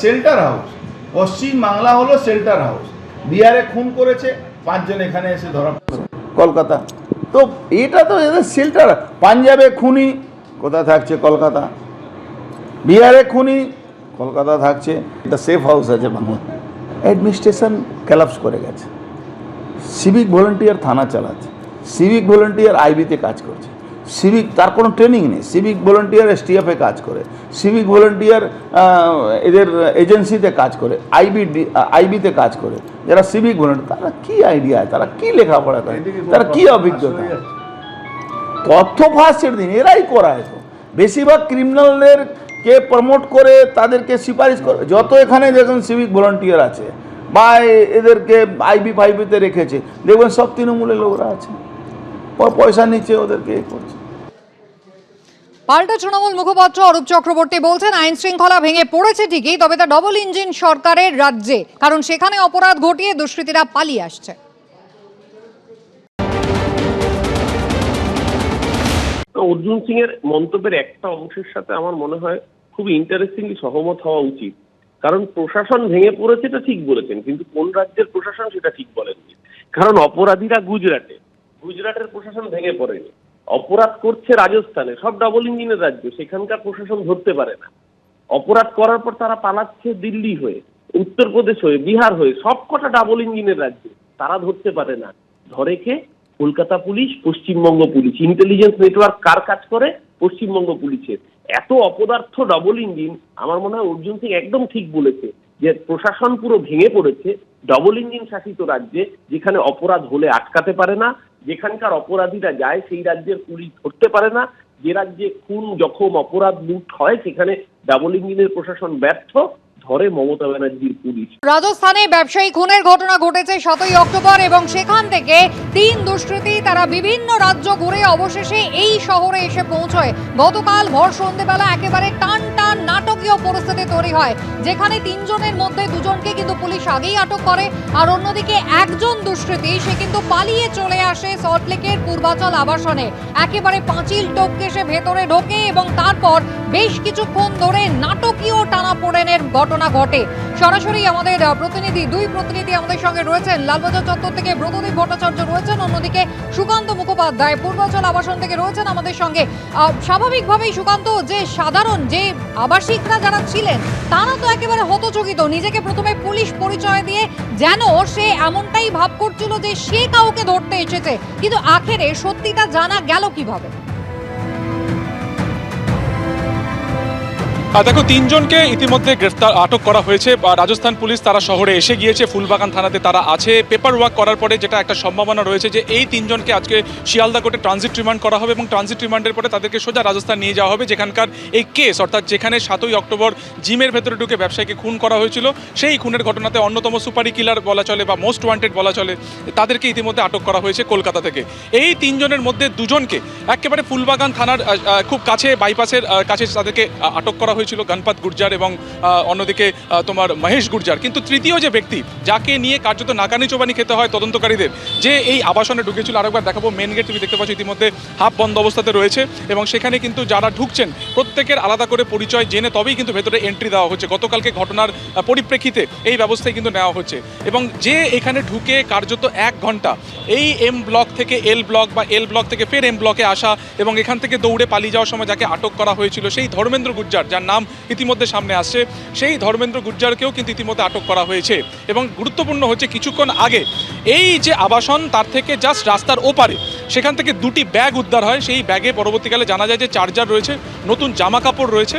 Shelter house পশ্চিম বাংলা হলো shelter house বিহারে খুন করেছে, পাঁচজন এখানে এসে ধরা কলকাতা। তো এটা তো এদের শেল্টার পাঞ্জাবে খুনি, কোথায় থাকছে কলকাতা? বিহারে খুনি, কলকাতা থাকছে। এটা সেফ হাউস আছে বাংলা অ্যাডমিনিস্ট্রেশন ক্যালাপস করে গেছে। সিভিক ভলেন্টিয়ার থানা চালাচ্ছে। সিভিক ভলেন্টিয়ার আইবিতে কাজ করছে। সিভিক তার কোনো ট্রেনিং নেই। সিভিক ভলেন্টিয়ার এসটিএফে কাজ করে। সিভিক ভলেন্টিয়ার এদের এজেন্সিতে কাজ করে। আইবি আইবিতে কাজ করে। যারা সিভিক ভলেন্টিয়ার তারা কী আইডিয়া তারা কী লেখাপড়া করে? তারা কী অভিজ্ঞতা? তথ্য ফাঁসের দিন এরাই করায় তো। বেশিরভাগ ক্রিমিনালদের কে প্রমোট করে তাদেরকে সুপারিশ করে। যত এখানে দেখুন সিভিক ভলান্টিয়ার আছে বা এদেরকে আইবি ফাইবিতে রেখেছে দেখবেন সব তৃণমূলের লোকরা আছে। পয়সা নিচ্ছে ওদেরকে এ করছে। পাল্টা তৃণমূল মুখপাত্র অরূপ চক্রবর্তী বলছেন, আইন শৃঙ্খলা ভেঙে পড়েছে ঠিকই, তবে তা ডবল ইঞ্জিন সরকারের রাজ্যে, কারণ সেখানে অপরাধ ঘটিয়ে দুষ্কৃতীরা পালিয়ে আসছে। অর্জুন সিং এর মন্তব্যের একটা অংশের সাথে আমার মনে হয় খুব ইন্টারেস্টিংলি সহমত হওয়া উচিত। কারণ প্রশাসন ভেঙে পড়েছে এটা ঠিক বলেছেন, কিন্তু কোন রাজ্যের প্রশাসন সেটা ঠিক বলেননি। কারণ অপরাধীরা গুজরাটে, গুজরাটের প্রশাসন ভেঙে পড়েনি। অপরাধ করছে রাজস্থানে, সব ডাবল ইঞ্জিনের রাজ্য, সেখানকার প্রশাসন ধরতে পারে না। অপরাধ করার পর তারা পালাচ্ছে দিল্লি হয়ে, উত্তরপ্রদেশ হয়ে, বিহার হয়ে, সব কটা ডাবল ইঞ্জিনের রাজ্য, তারা ধরতে পারে না। ধরে কে? Kolkata police, Paschimbanga police. Intelligence network কার কাজ করে? পশ্চিমবঙ্গ পুলিশের। এত অপদার্থ ডবল ইঞ্জিন আমার মনে হয় অর্জুন সিং একদম ঠিক বলেছে। যে প্রশাসন পুরো ভেঙে পড়েছে ডবল ইঞ্জিন শাসিত রাজ্যে, যেখানে অপরাধ হলে আটকাতে পারে না, যেখানকার অপরাধীরা যায় সেই রাজ্যের পুলিশ ধরতে পারে না, যে রাজ্যে খুন, জখম, অপরাধ লুট হয়, সেখানে ডাবল ইঞ্জিনের প্রশাসন ব্যর্থ ধরে মমতা ব্যানার্জির পুলিশ। রাজস্থানে ব্যবসায়ী খুনের ঘটনা ঘটেছে সতই অক্টোবর এবং সেখান থেকে তিন দুষ্কৃতী তারা বিভিন্ন রাজ্য ঘুরে অবশেষে এই শহরে এসে পৌঁছয়। গতকাল ভর সন্ধেবেলা একেবারে টান টান নাটকীয় পরিস্থিতি তৈরি হয়, যেখানে তিনজনের মধ্যে দুজনকে কিন্তু পুলিশ আগেই আটক করে, আর অন্যদিকে একজন দুষ্কৃতী সে কিন্তু পালিয়ে চলে আসে সল্টলেকের পূর্বাচল আবাসনে। একেবারে পাঁচিল টপকে সে ভেতরে ঢোকে এবং তারপর বেশ কিছুক্ষণ ধরে নাটকীয় টানা টানাপোড়েনের ঘটনা ঘটে। সরাসরি আমাদের প্রতিনিধি, দুই প্রতিনিধি আমাদের সঙ্গে রয়েছেন। লালবাজার চত্বর থেকে ব্রতদীপ ভট্টাচার্য রয়েছেন। অন্যদিকে সুকান্ত মুখোপাধ্যায় পূর্বাচল আবাসন থেকে রয়েছেন আমাদের সঙ্গে। স্বাভাবিকভাবেই সুকান্ত, যে সাধারণ, যে আবাসিকরা যারা ছিলেন, তারা তো একেবারে হতচকিত। নিজেকে প্রথমে পুলিশ পরিচয় দিয়ে যেন সে এমনটাই ভাব করছিল যে সে কাউকে ধরতে এসেছে। কিন্তু আখেরে সত্যিটা জানা গেল কীভাবে? দেখো, তিনজনকে ইতিমধ্যে গ্রেফতার, আটক করা হয়েছে। রাজস্থান পুলিশ তারা শহরে এসে গিয়েছে, ফুলবাগান থানাতে তারা আছে। পেপার ওয়ার্ক করার পরে যেটা একটা সম্ভাবনা রয়েছে যে এই তিনজনকে আজকে শিয়ালদা কোর্টে ট্রানজিট রিমান্ড করা হবে এবং ট্রানজিট রিমান্ডের পরে তাদেরকে সোজা রাজস্থান নিয়ে যাওয়া হবে, যেখানকার এই কেস, অর্থাৎ যেখানে সাতই অক্টোবর জিমের ভেতরে ঢুকে ব্যবসায়ীকে খুন করা হয়েছিল, সেই খুনের ঘটনাতে অন্যতম সুপারি কিলার বলা চলে বা মোস্ট ওয়ান্টেড বলা চলে, তাদেরকে ইতিমধ্যে আটক করা হয়েছে কলকাতা থেকে। এই তিনজনের মধ্যে দুজনকে একেবারে ফুলবাগান থানার খুব কাছে, বাইপাসের কাছে তাদেরকে আটক করা হয়েছিল গণপত গুর্জার এবং অন্যদিকে তোমার মহেশ গুর্জার। কিন্তু তৃতীয় যে ব্যক্তি, যাকে নিয়ে কার্যত নাকানি চোবানি খেতে হয় তদন্তকারীদের, যে এই আবাসনে ঢুকেছিল, আরেকবার দেখাবো মেন গেট তুমি দেখতে পাচ্ছ, ইতিমধ্যে হাফ বন্ধ অবস্থাতে রয়েছে এবং সেখানে কিন্তু যারা ঢুকছেন, প্রত্যেকের আলাদা করে পরিচয় জেনে তবেই কিন্তু ভেতরে এন্ট্রি দেওয়া হচ্ছে। গতকালকে ঘটনার পরিপ্রেক্ষিতে এই ব্যবস্থায় কিন্তু নেওয়া হচ্ছে। এবং যে এখানে ঢুকে কার্যত এক ঘণ্টা, এই এম ব্লক থেকে এল ব্লক বা এল ব্লক থেকে ফের এম ব্লকে আসা এবং এখান থেকে দৌড়ে পালিয়ে যাওয়ার সময় যাকে আটক করা হয়েছিল, সেই ধর্মেন্দ্র গুজ্জার যার নাম ইতিমধ্যে সামনে আসছে। সেই ধর্মেন্দ্র গুজ্জারকেও কিন্তু ইতিমধ্যে আটক করা হয়েছে। এবং গুরুত্বপূর্ণ হচ্ছে কিছুক্ষণ আগে, এই যে আবাসন, তার থেকে জাস্ট রাস্তার ওপারে সেখান থেকে দুটি ব্যাগ উদ্ধার হয়। সেই ব্যাগে পরবর্তীকালে জানা যায় যে চার্জার রয়েছে, নতুন জামা কাপড় রয়েছে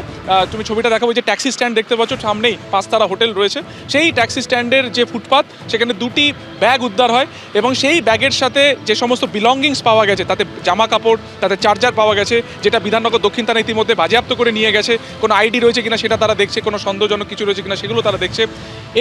তুমি ছবিটা দেখাবো যে ট্যাক্সি স্ট্যান্ড দেখতে পাচ্ছ, সামনেই পাঁচতারা হোটেল রয়েছে। সেই ট্যাক্সি স্ট্যান্ডের যে ফুটপাথ সেখানে দুটি ব্যাগ উদ্ধার হয় এবং সেই ব্যাগের সাথে যে সমস্ত বিলঙ্গিংস পাওয়া গেছে, তাতে জামা কাপড় তাতে চার্জার পাওয়া গেছে, যেটা বিধাননগর দক্ষিণ থানা ইতিমধ্যে বাজেয়াপ্ত করে নিয়ে গেছে। কোনো আইডি রয়েছে কিনা সেটা তারা দেখছে, কোনো সন্দেহজনক কিছু রয়েছে কিনা সেগুলো তারা দেখছে।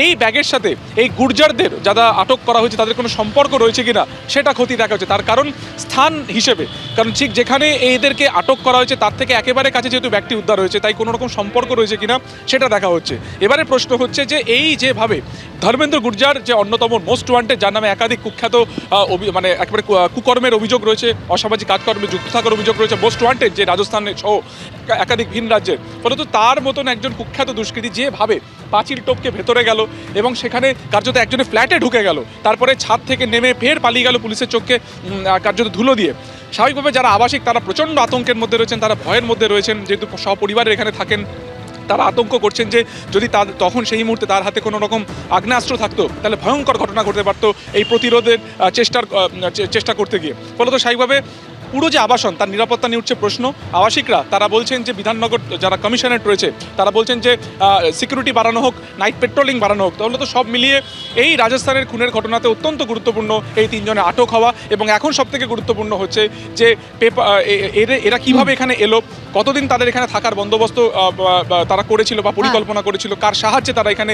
এই ব্যাগের সাথে এই গুর্জারদের যারা আটক করা হয়েছে, তাদের কোনো সম্পর্ক রয়েছে কিনা, সেটা ক্ষতি দেখা হচ্ছে। তার কারণ স্থান হিসেবে। কারণ ঠিক যেখানে এদেরকে আটক করা হয়েছে, তার থেকে একেবারে কাছে যেহেতু ব্যক্তি উদ্ধার হয়েছে, তাই কোনো রকম সম্পর্ক রয়েছে কিনা সেটা দেখা হচ্ছে। এবারে প্রশ্ন হচ্ছে যে, এই যেভাবে ধর্মেন্দ্র গুর্জার যে অন্যতম মোস্ট ওয়ান্টেড, যার নামে একাধিক কুখ্যাত মানে একেবারে কুকর্মের অভিযোগ রয়েছে, অসামাজিক কাজকর্মে যুক্ত থাকার অভিযোগ রয়েছে, মোস্ট ওয়ান্টেড যে রাজস্থানে সহ একাধিক ভিন রাজ্যের, ফলত তার মতন একজন কুখ্যাত দুষ্কৃতী যেভাবে পাঁচিল টপকে ভেতরে গেল এবং সেখানে কার্যত একজনের ফ্ল্যাটে ঢুকে গেল। তারপরে ছাদ থেকে নেমে ফের পালিয়ে গেল পুলিশের চোখকে কার্যত ধুলো দিয়ে। স্বাভাবিকভাবে যারা আবাসিক, তারা প্রচণ্ড আতঙ্কের মধ্যে রয়েছেন, তারা ভয়ের মধ্যে রয়েছেন, যেহেতু সপরিবারের এখানে থাকেন, তারা আতঙ্ক করছেন যে যদি তার, তখন সেই মুহূর্তে তার হাতে কোনো রকম আগ্নেয়াস্ত্র থাকতো, তাহলে ভয়ঙ্কর ঘটনা ঘটতে পারতো এই প্রতিরোধের চেষ্টার চেষ্টা করতে গিয়ে। ফলত স্বাভাবিকভাবে পুরো যে আবাসন, তার নিরাপত্তা নিয়ে উঠছে প্রশ্ন। আবাসিকরা, তারা বলছেন যে বিধাননগর, যারা কমিশনারেট রয়েছে, তারা বলছেন যে সিকিউরিটি বাড়ানো হোক নাইট পেট্রোলিং বাড়ানো হোক, তাহলে তো সব মিলিয়ে এই রাজস্থানের খুনের ঘটনাতে অত্যন্ত গুরুত্বপূর্ণ এই তিনজনের আটক হওয়া এবং এখন সবথেকে গুরুত্বপূর্ণ হচ্ছে যে পেপার এরা কীভাবে কীভাবে এখানে এলো কতদিন তাদের এখানে থাকার বন্দোবস্ত তারা করেছিল বা পরিকল্পনা করেছিল কার সাহায্যে তারা এখানে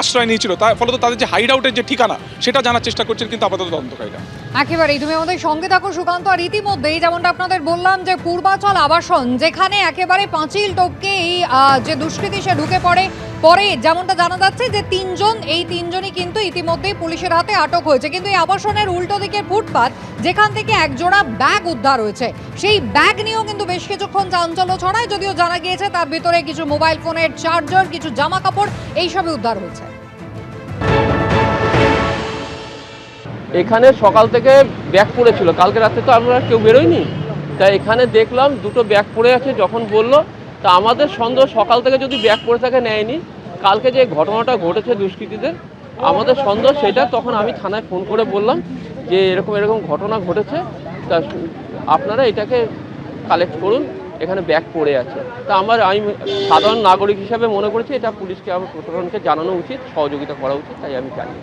আশ্রয় নিয়েছিল তার ফলত তাদের যে হাইড আউটের যে ঠিকানা সেটা জানার চেষ্টা করছেন কিন্তু আপাতত তদন্তকারীরা একেবারেই তুমি আমাদের সঙ্গে থাকো সুকান্ত আর ইতিমধ্যেই যেমনটা আপনাদের বললাম যে পূর্বাচল আবাসন যেখানে একেবারে পাঁচিল টপকে এই যে দুষ্কৃতি সে ঢুকে পড়ে পরে যেমনটা জানা যাচ্ছে যে তিনজন এই তিনজনই কিন্তু ইতিমধ্যেই পুলিশের হাতে আটক হয়েছে। কিন্তু এই আবাসনের উল্টো দিকের ফুটপাত যেখান থেকে একজোড়া ব্যাগ উদ্ধার হয়েছে। সেই ব্যাগ নিয়েও কিন্তু বেশ কিছুক্ষণ চাঞ্চল্য ছড়ায়, যদিও জানা গিয়েছে তার ভিতরে কিছু মোবাইল ফোনের চার্জার, কিছু জামা কাপড় এইসবই উদ্ধার হয়েছে। এখানে সকাল থেকে ব্যাগ পড়েছিল কালকে রাতে তো আমরা কেউ বেরোয়নি। তাই এখানে দেখলাম দুটো ব্যাগ পড়ে আছে, যখন বলল, তা আমাদের সন্দেহ সকাল থেকে যদি ব্যাগ পড়ে থাকে নেয়নি, কালকে যে ঘটনাটা ঘটেছে দুষ্কৃতীদের, আমাদের সন্দেহ সেটা, তখন আমি থানায় ফোন করে বললাম যে এরকম এরকম ঘটনা ঘটেছে, তা আপনারা এটাকে কালেক্ট করুন, এখানে ব্যাগ পড়ে আছে। তা আমার আমি সাধারণ নাগরিক হিসাবে মনে করেছি, এটা পুলিশকে, আমার প্রশাসনকে জানানো উচিত, সহযোগিতা করা উচিত, তাই আমি জানি।